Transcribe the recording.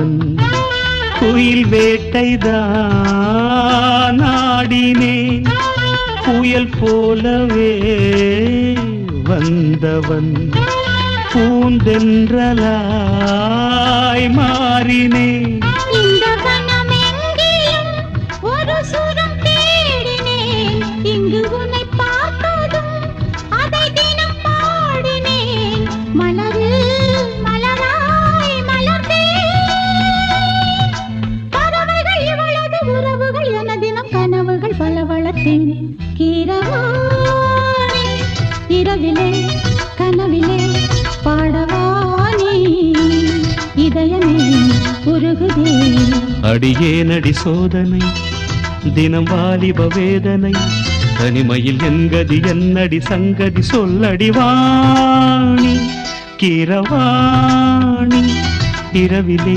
வந்தவன் குயில் வேட்டைதான் ஆடினேன். புயல் போலவே வந்தவன் பூந்தென்றலாய் மாறினேன். பார்த்தேன் வளர்த்தேன் கீரவாணி இரவிலே கனவிலே பாடவானி இதயமே உருகுதே. அடியே நடி சோதனை தினம் வாலிப வேதனை தனிமையில் என்கதி என்னடி சங்கதி சொல்லடிவாணி கிரவாணி இரவிலே